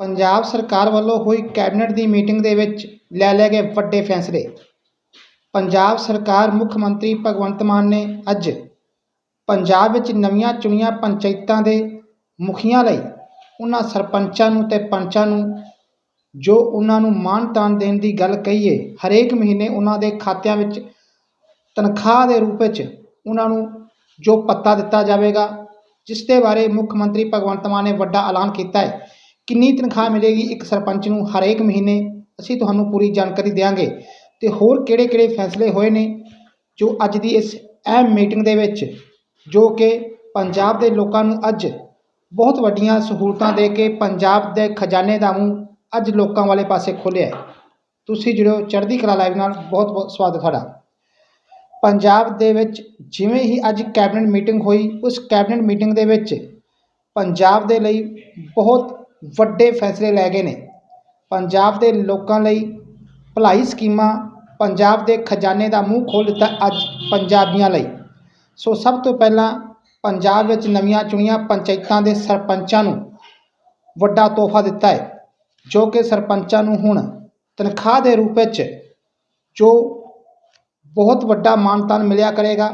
ਪੰਜਾਬ ਸਰਕਾਰ ਵੱਲੋਂ ਹੋਈ ਕੈਬਨਿਟ ਦੀ ਮੀਟਿੰਗ ਦੇ ਵਿੱਚ ਲੈ ਲਏ ਗਏ ਵੱਡੇ ਫੈਸਲੇ। ਪੰਜਾਬ ਸਰਕਾਰ ਮੁੱਖ ਮੰਤਰੀ ਭਗਵੰਤ ਮਾਨ ਨੇ ਅੱਜ ਪੰਜਾਬ ਵਿੱਚ ਨਵੀਆਂ ਚੁਣੀਆਂ ਪੰਚਾਇਤਾਂ ਦੇ ਮੁਖੀਆਂ ਲਈ ਉਹਨਾਂ ਸਰਪੰਚਾਂ ਨੂੰ ਤੇ ਪੰਚਾਂ ਨੂੰ ਜੋ ਉਹਨਾਂ ਨੂੰ ਮਾਣ ਤਾਣ ਦੇਣ ਦੀ ਗੱਲ ਕਹੀਏ ਹਰੇਕ ਮਹੀਨੇ ਉਹਨਾਂ ਦੇ ਖਾਤਿਆਂ ਵਿੱਚ ਤਨਖਾਹ ਦੇ ਰੂਪ ਵਿੱਚ ਉਹਨਾਂ ਨੂੰ ਜੋ ਪੱਤਾ ਦਿੱਤਾ ਜਾਵੇਗਾ, ਜਿਸ ਦੇ ਬਾਰੇ ਮੁੱਖ ਮੰਤਰੀ ਭਗਵੰਤ ਮਾਨ ਨੇ ਵੱਡਾ ਐਲਾਨ ਕੀਤਾ ਹੈ ਕਿੰਨੀ ਤਨਖਾਹ ਮਿਲੇਗੀ ਇੱਕ ਸਰਪੰਚ ਨੂੰ ਹਰੇਕ ਮਹੀਨੇ, ਅਸੀਂ ਤੁਹਾਨੂੰ ਪੂਰੀ ਜਾਣਕਾਰੀ ਦਿਆਂਗੇ। ਤੇ ਹੋਰ ਕਿਹੜੇ ਕਿਹੜੇ ਫੈਸਲੇ ਹੋਏ ਨੇ ਜੋ ਅੱਜ ਦੀ ਇਸ ਅਹਿਮ ਮੀਟਿੰਗ ਦੇ ਵਿੱਚ, ਜੋ ਕਿ ਪੰਜਾਬ ਦੇ ਲੋਕਾਂ ਨੂੰ ਅੱਜ ਬਹੁਤ ਵੱਡੀਆਂ ਸਹੂਲਤਾਂ ਦੇ ਕੇ ਪੰਜਾਬ ਦੇ ਖਜ਼ਾਨੇ ਦਾ ਮੂੰਹ ਅੱਜ ਲੋਕਾਂ ਵਾਲੇ ਪਾਸੇ ਖੋਲ੍ਹਿਆ ਤੁਸੀਂ ਜੁੜਿਓ ਚੜ੍ਹਦੀ ਕਲਾ ਲਾਈਵ ਨਾਲ ਬਹੁਤ ਬਹੁਤ ਸਵਾਗਤ ਤੁਹਾਡਾ। ਪੰਜਾਬ ਦੇ ਵਿੱਚ ਜਿਵੇਂ ਹੀ ਅੱਜ ਕੈਬਨਿਟ ਮੀਟਿੰਗ ਹੋਈ, ਉਸ ਕੈਬਨਿਟ ਮੀਟਿੰਗ ਦੇ ਵਿੱਚ ਪੰਜਾਬ ਦੇ ਲਈ ਬਹੁਤ ਵੱਡੇ ਫੈਸਲੇ ਲੈ ਗਏ ਨੇ। ਪੰਜਾਬ ਦੇ ਲੋਕਾਂ ਲਈ ਭਲਾਈ ਸਕੀਮਾਂ ਪੰਜਾਬ ਦੇ ਖਜ਼ਾਨੇ ਦਾ ਮੂੰਹ ਖੋਲ੍ਹ ਦਿੱਤਾ ਅੱਜ ਪੰਜਾਬੀਆਂ ਲਈ। ਸੋ ਸਭ ਤੋਂ ਪਹਿਲਾਂ ਪੰਜਾਬ ਵਿੱਚ ਨਵੀਆਂ ਚੁਣੀਆਂ ਪੰਚਾਇਤਾਂ ਦੇ ਸਰਪੰਚਾਂ ਨੂੰ ਵੱਡਾ ਤੋਹਫਾ ਦਿੱਤਾ ਹੈ, ਜੋ ਕਿ ਸਰਪੰਚਾਂ ਨੂੰ ਹੁਣ ਤਨਖਾਹ ਦੇ ਰੂਪ ਵਿੱਚ ਜੋ ਬਹੁਤ ਵੱਡਾ ਮਾਨਤਾਨ ਮਿਲਿਆ ਕਰੇਗਾ,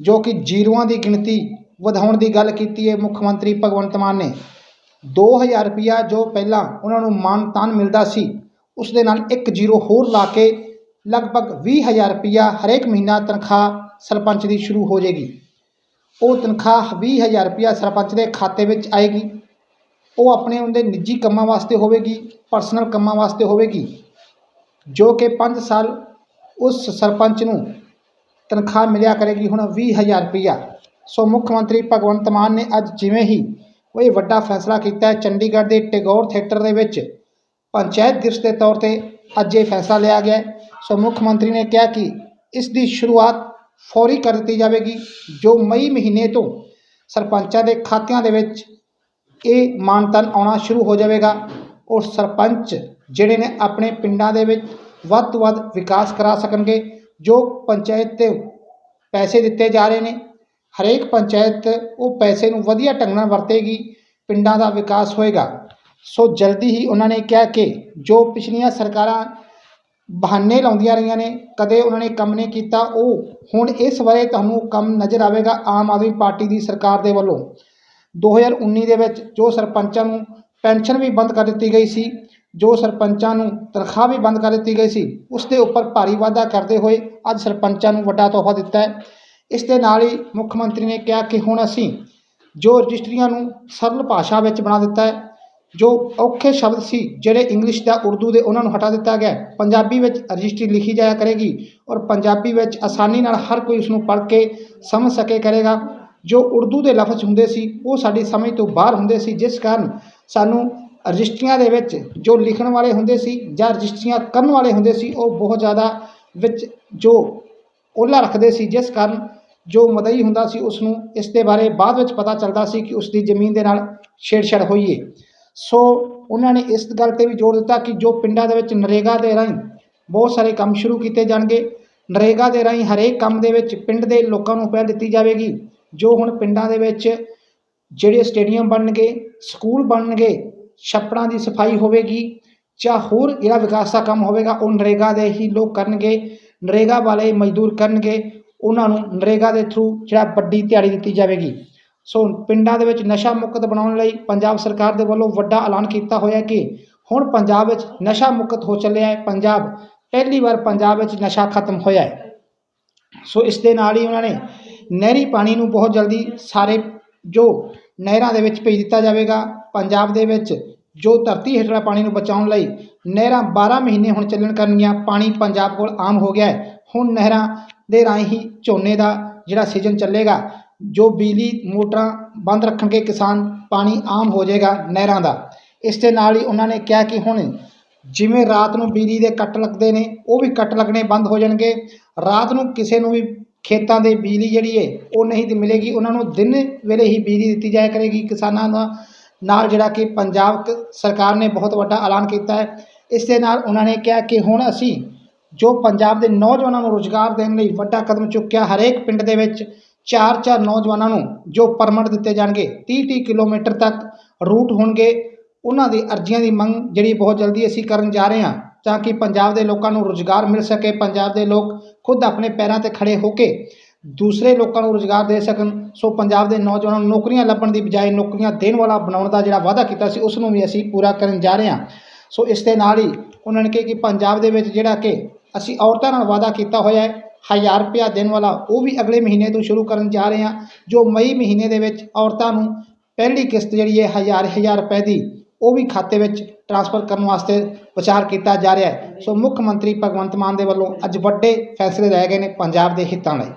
ਜੋ ਕਿ ਜ਼ੀਰੋਆਂ ਦੀ ਗਿਣਤੀ ਵਧਾਉਣ ਦੀ ਗੱਲ ਕੀਤੀ ਹੈ ਮੁੱਖ ਮੰਤਰੀ ਭਗਵੰਤ ਮਾਨ ਨੇ। 2000 ਰੁਪਿਆ ਜੋ ਪਹਿਲਾਂ ਉਹਨਾਂ ਨੂੰ ਮਾਨ ਤਾਨ ਮਿਲਦਾ ਸੀ, ਉਸ ਦੇ ਨਾਲ ਇੱਕ ਜ਼ੀਰੋ ਹੋਰ ਲਾ ਕੇ ਲਗਭਗ 20000 ਰੁਪਿਆ ਹਰੇਕ ਮਹੀਨਾ ਤਨਖਾਹ ਸਰਪੰਚ ਦੀ ਸ਼ੁਰੂ ਹੋ ਜਾਏਗੀ। ਉਹ ਤਨਖਾਹ 20000 ਰੁਪਿਆ ਸਰਪੰਚ ਦੇ ਖਾਤੇ ਵਿੱਚ ਆਏਗੀ। ਉਹ ਆਪਣੇ ਉਹਦੇ ਨਿੱਜੀ ਕੰਮਾਂ ਵਾਸਤੇ ਹੋਵੇਗੀ ਪਰਸਨਲ ਕੰਮਾਂ ਵਾਸਤੇ ਹੋਵੇਗੀ, ਜੋ ਕਿ 5 ਸਾਲ ਉਸ ਸਰਪੰਚ ਨੂੰ ਤਨਖਾਹ ਮਿਲਿਆ ਕਰੇਗੀ ਹੁਣ 20000 ਰੁਪਈਆ ਸੋ ਮੁੱਖ ਮੰਤਰੀ ਭਗਵੰਤ ਮਾਨ ਨੇ ਅੱਜ ਜਿਵੇਂ ਹੀ ਉਹ ਇਹ ਵੱਡਾ ਫੈਸਲਾ ਕੀਤਾ ਚੰਡੀਗੜ੍ਹ ਦੇ ਟੈਗੋਰ ਥੀਏਟਰ ਦੇ ਵਿੱਚ। ਪੰਚਾਇਤ ਦਿਵਸ ਦੇ ਤੌਰ ਤੇ ਅੱਜ ਇਹ ਫੈਸਲਾ ਲਿਆ ਗਿਆ ਸੋ ਮੁੱਖ ਮੰਤਰੀ ਨੇ ਕਿਹਾ ਕਿ ਇਸ ਦੀ ਸ਼ੁਰੂਆਤ ਫੌਰੀ ਕਰ ਦਿੱਤੀ ਜਾਵੇਗੀ, ਜੋ ਮਈ ਮਹੀਨੇ ਤੋਂ ਸਰਪੰਚਾਂ ਦੇ ਖਾਤਿਆਂ ਦੇ ਵਿੱਚ ਇਹ ਮਾਨਤਨ ਆਉਣਾ ਸ਼ੁਰੂ ਹੋ ਜਾਵੇਗਾ। ਔਰ ਸਰਪੰਚ ਜਿਹੜੇ ਨੇ ਆਪਣੇ ਪਿੰਡਾਂ ਦੇ ਵਿੱਚ ਵੱਧ ਤੋਂ ਵੱਧ ਵਿਕਾਸ ਕਰਾ ਸਕਣਗੇ, ਜੋ ਪੰਚਾਇਤ ਤੇ ਪੈਸੇ ਦਿੱਤੇ ਜਾ ਰਹੇ ਨੇ। ਹਰੇਕ ਪੰਚਾਇਤ ਉਹ ਪੈਸੇ ਨੂੰ ਵਧੀਆ ਢੰਗ ਨਾਲ ਵਰਤੇਗੀ, ਪਿੰਡਾਂ ਦਾ ਵਿਕਾਸ ਹੋਏਗਾ। ਸੋ ਜਲਦੀ ਹੀ ਉਹਨਾਂ ਨੇ ਕਿਹਾ ਕਿ ਜੋ ਪਿਛਲੀਆਂ ਸਰਕਾਰਾਂ ਬਹਾਨੇ ਲਾਉਂਦੀਆਂ ਰਹੀਆਂ ਨੇ, ਕਦੇ ਉਹਨਾਂ ਨੇ ਕੰਮ ਨਹੀਂ ਕੀਤਾ, ਉਹ ਹੁਣ ਇਸ ਬਾਰੇ ਤੁਹਾਨੂੰ ਕੰਮ ਨਜ਼ਰ ਆਵੇਗਾ ਆਮ ਆਦਮੀ ਪਾਰਟੀ ਦੀ ਸਰਕਾਰ ਦੇ ਵੱਲੋਂ। 2019 ਦੇ ਵਿੱਚ ਜੋ ਸਰਪੰਚਾਂ ਨੂੰ ਪੈਨਸ਼ਨ ਵੀ ਬੰਦ ਕਰ ਦਿੱਤੀ ਗਈ ਸੀ, ਜੋ ਸਰਪੰਚਾਂ ਨੂੰ ਤਨਖਾਹ ਵੀ ਬੰਦ ਕਰ ਦਿੱਤੀ ਗਈ ਸੀ, ਉਸ ਦੇ ਉੱਪਰ ਭਾਰੀ ਵਾਅਦਾ ਕਰਦੇ ਹੋਏ ਅੱਜ ਸਰਪੰਚਾਂ ਨੂੰ ਵੱਡਾ ਤੋਹਫਾ ਦਿੱਤਾ ਹੈ। ਇਸ ਦੇ ਨਾਲ ਹੀ ਮੁੱਖ ਮੰਤਰੀ ਨੇ ਕਿਹਾ ਕਿ ਹੁਣ ਅਸੀਂ ਜੋ ਰਜਿਸਟਰੀਆਂ ਨੂੰ ਸਰਲ ਭਾਸ਼ਾ ਵਿੱਚ ਬਣਾ ਦਿੱਤਾ ਹੈ, ਜੋ ਔਖੇ ਸ਼ਬਦ ਸੀ ਜਿਹੜੇ ਇੰਗਲਿਸ਼ ਦਾ ਉਰਦੂ ਦੇ ਉਹਨਾਂ ਨੂੰ ਹਟਾ ਦਿੱਤਾ ਗਿਆ ਪੰਜਾਬੀ ਵਿੱਚ ਰਜਿਸਟਰੀ ਲਿਖੀ ਜਾਇਆ ਕਰੇਗੀ ਔਰ ਪੰਜਾਬੀ ਵਿੱਚ ਆਸਾਨੀ ਨਾਲ ਹਰ ਕੋਈ ਉਸ ਨੂੰ ਪੜ੍ਹ ਕੇ ਸਮਝ ਸਕੇ ਕਰੇਗਾ। ਜੋ ਉਰਦੂ ਦੇ ਲਫ਼ਜ਼ ਹੁੰਦੇ ਸੀ, ਉਹ ਸਾਡੀ ਸਮਝ ਤੋਂ ਬਾਹਰ ਹੁੰਦੇ ਸੀ, ਜਿਸ ਕਾਰਨ ਸਾਨੂੰ ਰਜਿਸਟਰੀਆਂ ਦੇ ਵਿੱਚ ਜੋ ਲਿਖਣ ਵਾਲੇ ਹੁੰਦੇ ਸੀ ਜਾਂ ਰਜਿਸਟਰੀਆਂ ਕਰਨ ਵਾਲੇ ਹੁੰਦੇ ਸੀ, ਉਹ ਬਹੁਤ ਜ਼ਿਆਦਾ ਵਿੱਚ ਜੋ ਓਲਾ ਰੱਖਦੇ ਸੀ, ਜਿਸ ਕਾਰਨ ਜੋ ਮਦਈ ਹੁੰਦਾ ਸੀ ਉਸ ਨੂੰ ਇਸ ਦੇ ਬਾਰੇ ਬਾਅਦ ਵਿੱਚ ਪਤਾ ਚੱਲਦਾ ਸੀ ਕਿ ਉਸ ਦੀ ਜ਼ਮੀਨ ਦੇ ਨਾਲ ਛੇੜਛਾੜ ਹੋਈ ਹੈ ਸੋ ਉਹਨਾਂ ਨੇ ਇਸ ਗੱਲ ਤੇ ਵੀ ਜ਼ੋਰ ਦਿੱਤਾ ਕਿ ਜੋ ਪਿੰਡਾਂ ਦੇ ਵਿੱਚ ਨਰੇਗਾ ਦੇ ਰਾਹੀਂ ਬਹੁਤ ਸਾਰੇ ਕੰਮ ਸ਼ੁਰੂ ਕੀਤੇ ਜਾਣਗੇ, ਨਰੇਗਾ ਦੇ ਰਾਹੀਂ ਹਰੇਕ ਕੰਮ ਦੇ ਵਿੱਚ ਪਿੰਡ ਦੇ ਲੋਕਾਂ ਨੂੰ ਪਹਿਲ ਦਿੱਤੀ ਜਾਵੇਗੀ, ਜੋ ਹੁਣ ਪਿੰਡਾਂ ਦੇ ਵਿੱਚ ਜਿਹੜੇ ਸਟੇਡੀਅਮ ਬਣਨਗੇ, ਸਕੂਲ ਬਣਨਗੇ, ਛੱਪੜਾਂ ਦੀ ਸਫ਼ਾਈ ਹੋਵੇਗੀ ਜਾਂ ਹੋਰ ਜਿਹੜਾ ਵਿਕਾਸ ਦਾ ਕੰਮ ਹੋਵੇਗਾ, ਉਹ ਨਰੇਗਾ ਦੇ ਹੀ ਲੋਕ ਕਰਨਗੇ, ਨਰੇਗਾ ਵਾਲੇ ਮਜ਼ਦੂਰ ਕਰਨਗੇ ਉਹਨਾਂ ਨੂੰ ਨਰੇਗਾ ਦੇ ਥਰੂ ਜਿਹੜਾ ਵੱਡੀ ਦਿਹਾੜੀ ਦਿੱਤੀ ਜਾਵੇਗੀ। ਸੋ ਪਿੰਡਾਂ ਦੇ ਵਿੱਚ ਨਸ਼ਾ ਮੁਕਤ ਬਣਾਉਣ ਲਈ ਪੰਜਾਬ ਸਰਕਾਰ ਦੇ ਵੱਲੋਂ ਵੱਡਾ ਐਲਾਨ ਕੀਤਾ ਹੋਇਆ ਕਿ ਹੁਣ ਪੰਜਾਬ ਵਿੱਚ ਨਸ਼ਾ ਮੁਕਤ ਹੋ ਚੱਲਿਆ ਹੈ। ਪੰਜਾਬ ਪਹਿਲੀ ਵਾਰ ਪੰਜਾਬ ਵਿੱਚ ਨਸ਼ਾ ਖਤਮ ਹੋਇਆ ਹੈ। ਸੋ ਇਸ ਦੇ ਨਾਲ ਹੀ ਉਹਨਾਂ ਨੇ ਨਹਿਰੀ ਪਾਣੀ ਨੂੰ ਬਹੁਤ ਜਲਦੀ ਸਾਰੇ ਜੋ ਨਹਿਰਾਂ ਦੇ ਵਿੱਚ ਭੇਜ ਦਿੱਤਾ ਜਾਵੇਗਾ। ਪੰਜਾਬ ਦੇ ਵਿੱਚ ਜੋ ਧਰਤੀ ਹੇਠਲਾ ਪਾਣੀ ਨੂੰ ਬਚਾਉਣ ਲਈ ਨਹਿਰਾਂ 12 ਮਹੀਨੇ ਹੁਣ ਚੱਲਣ ਕਰਨਗੀਆਂ। ਪਾਣੀ ਪੰਜਾਬ ਕੋਲ ਆਮ ਹੋ ਗਿਆ ਹੈ। ਹੁਣ ਨਹਿਰਾਂ ਦੇ ਰਾਹੀਂ ਹੀ ਝੋਨੇ ਦਾ ਜਿਹੜਾ ਸੀਜ਼ਨ ਚੱਲੇਗਾ, ਜੋ ਬਿਜਲੀ ਮੋਟਰਾਂ ਬੰਦ ਰੱਖਣਗੇ ਕਿਸਾਨ, ਪਾਣੀ ਆਮ ਹੋ ਜਾਏਗਾ ਨਹਿਰਾਂ ਦਾ। ਇਸ ਦੇ ਨਾਲ ਹੀ ਉਹਨਾਂ ਨੇ ਕਿਹਾ ਕਿ ਹੁਣ ਜਿਵੇਂ ਰਾਤ ਨੂੰ ਬਿਜਲੀ ਦੇ ਕੱਟ ਲੱਗਦੇ ਨੇ, ਉਹ ਵੀ ਕੱਟ ਲੱਗਣੇ ਬੰਦ ਹੋ ਜਾਣਗੇ। ਰਾਤ ਨੂੰ ਕਿਸੇ ਨੂੰ ਵੀ ਖੇਤਾਂ ਦੇ ਬਿਜਲੀ ਜਿਹੜੀ ਹੈ ਉਹ ਨਹੀਂ ਮਿਲੇਗੀ। ਉਹਨਾਂ ਨੂੰ ਦਿਨ ਵੇਲੇ ਹੀ ਬਿਜਲੀ ਦਿੱਤੀ ਜਾਇਆ ਕਰੇਗੀ। ਕਿਸਾਨਾਂ ਦਾ ਨਾਲ ਜਿਹੜਾ ਕਿ ਪੰਜਾਬ ਕ- ਸਰਕਾਰ ਨੇ ਬਹੁਤ ਵੱਡਾ ਐਲਾਨ ਕੀਤਾ ਹੈ। ਇਸ ਦੇ ਨਾਲ ਉਹਨਾਂ ਨੇ ਕਿਹਾ ਕਿ ਹੁਣ ਅਸੀਂ ਜੋ ਪੰਜਾਬ ਦੇ ਨੌਜਵਾਨਾਂ ਨੂੰ ਰੁਜ਼ਗਾਰ ਦੇਣ ਲਈ ਵੱਡਾ ਕਦਮ ਚੁੱਕਿਆ, ਹਰੇਕ ਪਿੰਡ ਦੇ ਵਿੱਚ ਚਾਰ ਚਾਰ ਨੌਜਵਾਨਾਂ ਨੂੰ ਜੋ ਪਰਮਿਟ ਦਿੱਤੇ ਜਾਣਗੇ 30 30 ਕਿਲੋਮੀਟਰ ਤੱਕ ਰੂਟ ਹੋਣਗੇ, ਉਹਨਾਂ ਦੀ ਅਰਜ਼ੀਆਂ ਦੀ ਮੰਗ ਜਿਹੜੀ ਬਹੁਤ ਜਲਦੀ ਅਸੀਂ ਕਰਨ ਜਾ ਰਹੇ ਹਾਂ ਤਾਂ ਕਿ ਪੰਜਾਬ ਦੇ ਲੋਕਾਂ ਨੂੰ ਰੁਜ਼ਗਾਰ ਮਿਲ ਸਕੇ, ਪੰਜਾਬ ਦੇ ਲੋਕ ਖੁਦ ਆਪਣੇ ਪੈਰਾਂ ਤੇ ਖੜੇ ਹੋ ਕੇ ਦੂਸਰੇ ਲੋਕਾਂ ਨੂੰ ਰੁਜ਼ਗਾਰ ਦੇ ਸਕਣ। ਸੋ ਪੰਜਾਬ ਦੇ ਨੌਜਵਾਨਾਂ ਨੂੰ ਨੌਕਰੀਆਂ ਲੱਭਣ ਦੀ ਬਜਾਏ ਨੌਕਰੀਆਂ ਦੇਣ ਵਾਲਾ ਬਣਾਉਣ ਦਾ ਜਿਹੜਾ ਵਾਅਦਾ ਕੀਤਾ ਸੀ, ਉਸ ਨੂੰ ਵੀ ਅਸੀਂ ਪੂਰਾ ਕਰਨ ਜਾ ਰਹੇ ਹਾਂ। ਸੋ ਇਸ ਦੇ ਨਾਲ ਹੀ ਉਹਨਾਂ ਨੇ ਕਿਹਾ ਕਿ ਪੰਜਾਬ ਦੇ ਵਿੱਚ ਜਿਹੜਾ ਕਿ ਅਸੀਂ ਔਰਤਾਂ ਨਾਲ ਵਾਅਦਾ ਕੀਤਾ ਹੋਇਆ ਹੈ। ਹਜ਼ਾਰ ਰੁਪਇਆ ਦੇਣ ਵਾਲਾ ਉਹ ਵੀ ਅਗਲੇ ਮਹੀਨੇ ਤੋਂ ਸ਼ੁਰੂ ਕਰਨ ਜਾ ਰਹੇ। ਹਾਂ ਜੋ ਮਈ ਮਹੀਨੇ ਦੇ ਵਿੱਚ ਔਰਤਾਂ ਨੂੰ ਪਹਿਲੀ ਕਿਸ਼ਤ ਜਿਹੜੀ ਹੈ, ਹਜ਼ਾਰ ਹਜ਼ਾਰ ਰੁਪਏ ਦੀ, ਉਹ ਵੀ ਖਾਤੇ ਵਿੱਚ ਟ੍ਰਾਂਸਫਰ ਕਰਨ ਵਾਸਤੇ ਵਿਚਾਰ ਕੀਤਾ ਜਾ ਰਿਹਾ ਹੈ। ਸੋ ਮੁੱਖ ਮੰਤਰੀ ਭਗਵੰਤ ਮਾਨ ਦੇ ਵੱਲੋਂ ਅੱਜ ਵੱਡੇ ਫੈਸਲੇ ਲਏ ਗਏ ਨੇ ਪੰਜਾਬ ਦੇ ਹਿੱਤਾਂ ਲਈ।